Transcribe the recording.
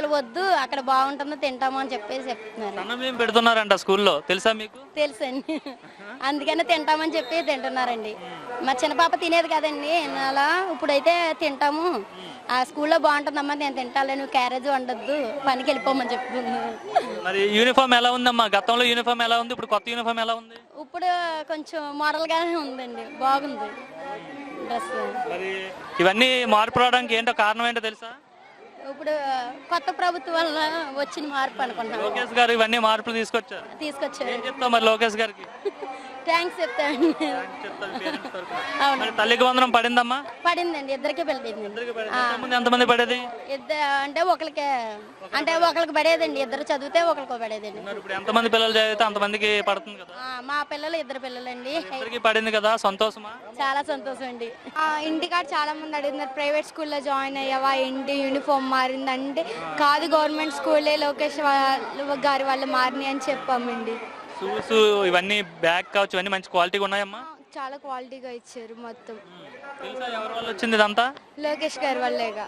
అసలు వద్దు అక్కడ బాగుంటుందో తింటాము అని చెప్పేసి చెప్తున్నారు. అన్నం ఏం పెడుతున్నారంట స్కూల్లో? తెలుసా మీకు? తెలుసండి అందుకనే తింటామని చెప్పి తింటున్నారండి. మా చిన్న పాప తినేది కదండి అలా ఇప్పుడైతే తింటాము. ఆ స్కూల్లో బాగుంటుందమ్మా నేను తింటాలే నువ్వు క్యారేజ్ వండొద్దు పనికి వెళ్ళిపోమని చెప్తున్నాను మరి యూనిఫామ్ ఎలా ఉందమ్మా? గతంలో యూనిఫామ్ ఎలా ఉంది? ఇప్పుడు కొత్త యూనిఫామ్ ఎలా ఉంది? ఇప్పుడు కొంచెం మోడల్గానే ఉందండి బాగుంది. డ్రెస్ మరి ఇవన్నీ మార్పు రావడానికి ఏంటో కారణం ఏంటో తెలుసా? ఇప్పుడు కొత్త ప్రభుత్వం వల్ల వచ్చిన మార్పు అనుకుంటున్నాను. లోకేష్ గారు ఇవన్నీ మార్పులు తీసుకొచ్చారు? తీసుకొచ్చారు. ఏం మరి లోకేష్ గారికి? థ్యాంక్స్ చెప్తాను. అవును. మరి తల్లికి వందనం పడిందమ్మా? పడిందండి ఇద్దరికి పడిందండి ఎంతమంది ఎంతమంది పడేది? ఇద్దరు అంటే ఒకరికి అంటే ఒకరికి పడేదండి ఇద్దరు చదివితే ఒకరికి పడేదండి. మరి ఇప్పుడు ఎంతమంది పిల్లలు చదివితే అంతమందికి పడుతుంది కదా? ఆ, మా పిల్లలు ఇద్దరు పిల్లలండి. ఇద్దరికి పడింది కదా సంతోషమా? చాలా సంతోషం అండి. ఇంటికాడ చాలా మంది అడుగుతున్నారు ప్రైవేట్ స్కూల్లో జాయిన్ అయ్యావా? ఏంటి యూనిఫామ్ మారిందంటే కాదు గవర్నమెంట్ స్కూలే లోకేష్ వాళ్ళ గారి వాళ్ళు మారినాయి అని చెప్పామండి. షూస్ ఇవన్నీ బ్యాగ్ కావచ్చు ఇవన్నీ మంచి క్వాలిటీగా ఉన్నాయమ్మా? చాలా క్వాలిటీగా ఇచ్చారు మొత్తం. తెలుసా ఎవరి వల్ల వచ్చింది ఇదంతా? లోకేష్ గారి వల్లేగా.